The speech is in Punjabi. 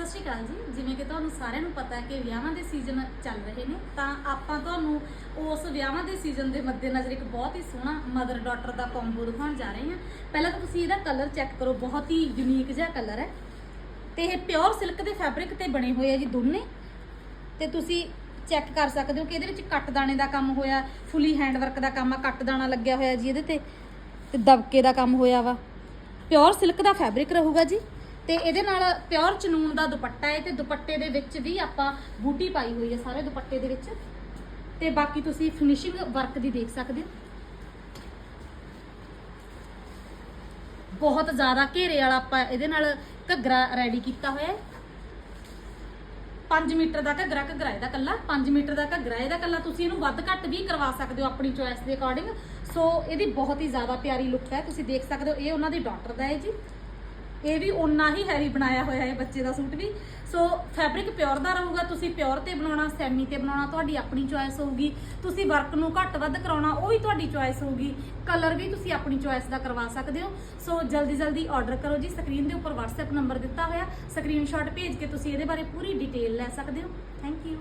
ਸਤਿ ਸ਼੍ਰੀ ਅਕਾਲ ਜੀ। ਜਿਵੇਂ ਕਿ ਤੁਹਾਨੂੰ ਸਾਰਿਆਂ ਨੂੰ ਪਤਾ ਹੈ ਕਿ ਵਿਆਹਾਂ ਦੇ ਸੀਜ਼ਨ ਚੱਲ ਰਹੇ ਨੇ, ਤਾਂ ਆਪਾਂ ਤੁਹਾਨੂੰ ਉਸ ਵਿਆਹਾਂ ਦੇ ਸੀਜ਼ਨ ਦੇ ਮੱਦੇਨਜ਼ਰ ਇੱਕ ਬਹੁਤ ਹੀ ਸੋਹਣਾ ਮਦਰ ਡਾਟਰ ਦਾ ਕੰਬੋ ਦਿਖਾਉਣ ਜਾ ਰਹੇ ਹਾਂ। ਪਹਿਲਾਂ ਤਾਂ ਤੁਸੀਂ ਇਹਦਾ ਕਲਰ ਚੈੱਕ ਕਰੋ, ਬਹੁਤ ਹੀ ਯੂਨੀਕ ਜਿਹਾ ਕਲਰ ਹੈ। ਤੇ ਇਹ ਪਿਓਰ ਸਿਲਕ ਦੇ ਫੈਬਰਿਕ ਤੇ ਬਣੇ ਹੋਏ ਆ ਜੀ ਦੋਨੇ। ਤੇ ਤੁਸੀਂ ਚੈੱਕ ਕਰ ਸਕਦੇ ਹੋ ਕਿ ਇਹਦੇ ਵਿੱਚ ਕੱਟ ਦਾਣੇ ਦਾ ਕੰਮ ਹੋਇਆ, ਫੁੱਲੀ ਹੈਂਡ ਵਰਕ ਦਾ ਕੰਮ ਆ, ਕੱਟ ਦਾਣਾ ਲੱਗਿਆ ਹੋਇਆ ਜੀ ਇਹਦੇ ਤੇ ਤੇ ਦਬਕੇ ਦਾ ਕੰਮ ਹੋਇਆ ਵਾ। ਪਿਓਰ ਸਿਲਕ ਦਾ ਫੈਬਰਿਕ ਰਹੂਗਾ ਜੀ। ਤੇ ਇਹਦੇ ਨਾਲ ਪਿਓਰ ਚਨੂਨ ਦਾ ਦੁਪੱਟਾ ਹੈ ਤੇ ਦੁਪੱਟੇ ਦੇ ਵਿੱਚ ਵੀ ਆਪਾਂ ਬੂਟੀ ਪਾਈ ਹੋਈ ਹੈ ਸਾਰੇ ਦੁਪੱਟੇ ਦੇ ਵਿੱਚ। ਤੇ ਬਾਕੀ ਤੁਸੀਂ ਫਿਨਿਸ਼ਿੰਗ ਵਰਕ ਦੀ ਦੇਖ ਸਕਦੇ ਹੋ। ਬਹੁਤ ਜ਼ਿਆਦਾ ਘੇਰੇ ਵਾਲਾ ਆਪਾਂ ਇਹਦੇ ਨਾਲ ਘੱਗਰਾ ਰੈਡੀ ਕੀਤਾ ਹੋਇਆ ਹੈ। 5 ਮੀਟਰ ਦਾ ਘੱਗਰਾ ਘੱਗਰਾ ਇਹਦਾ ਕੱਲਾ 5 ਮੀਟਰ ਦਾ ਘੱਗਰਾ ਇਹਦਾ ਕੱਲਾ ਤੁਸੀਂ ਇਹਨੂੰ ਵੱਧ ਘੱਟ ਵੀ ਕਰਵਾ ਸਕਦੇ ਹੋ ਆਪਣੀ ਚੋਇਸ ਦੇ ਅਕੋਰਡਿੰਗ ਸੋ ਇਹਦੀ ਬਹੁਤ ਹੀ ਜ਼ਿਆਦਾ ਪਿਆਰੀ ਲੁੱਕ ਹੈ, ਤੁਸੀਂ ਦੇਖ ਸਕਦੇ ਹੋ, ਇਹ ਉਹਨਾਂ ਦੀ ਡਾਟਰ ਦਾ ਹੈ ਜੀ। ਇਹ ਵੀ ਓਨਾ ਹੀ ਹੈਵੀ ਬਣਾਇਆ ਹੋਇਆ ਹੈ ਬੱਚੇ ਦਾ ਸੂਟ ਵੀ। ਸੋ ਫੈਬਰਿਕ ਪਿਓਰ ਦਾ ਰਹੂਗਾ, ਤੁਸੀਂ ਪਿਓਰ ਤੇ ਬਣਾਉਣਾ ਸੈਮੀ ਤੇ ਬਣਾਉਣਾ, ਤੁਹਾਡੀ ਆਪਣੀ ਚੋਇਸ ਹੋਊਗੀ। ਤੁਸੀਂ ਵਰਕ ਨੂੰ ਘੱਟ ਵੱਧ ਕਰਾਉਣਾ, ਉਹ ਵੀ ਤੁਹਾਡੀ ਚੋਇਸ ਹੋਊਗੀ। ਕਲਰ ਵੀ ਤੁਸੀਂ ਆਪਣੀ ਚੋਇਸ ਦਾ ਕਰਵਾ ਸਕਦੇ ਹੋ। ਸੋ ਜਲਦੀ ਜਲਦੀ ਆਰਡਰ ਕਰੋ ਜੀ। ਸਕਰੀਨ ਦੇ ਉੱਪਰ WhatsApp ਨੰਬਰ ਦਿੱਤਾ ਹੋਇਆ। ਸਕਰੀਨਸ਼ਾਟ ਭੇਜ ਕੇ ਤੁਸੀਂ ਇਹਦੇ ਬਾਰੇ ਪੂਰੀ ਡਿਟੇਲ ਲੈ ਸਕਦੇ ਹੋ। Thank you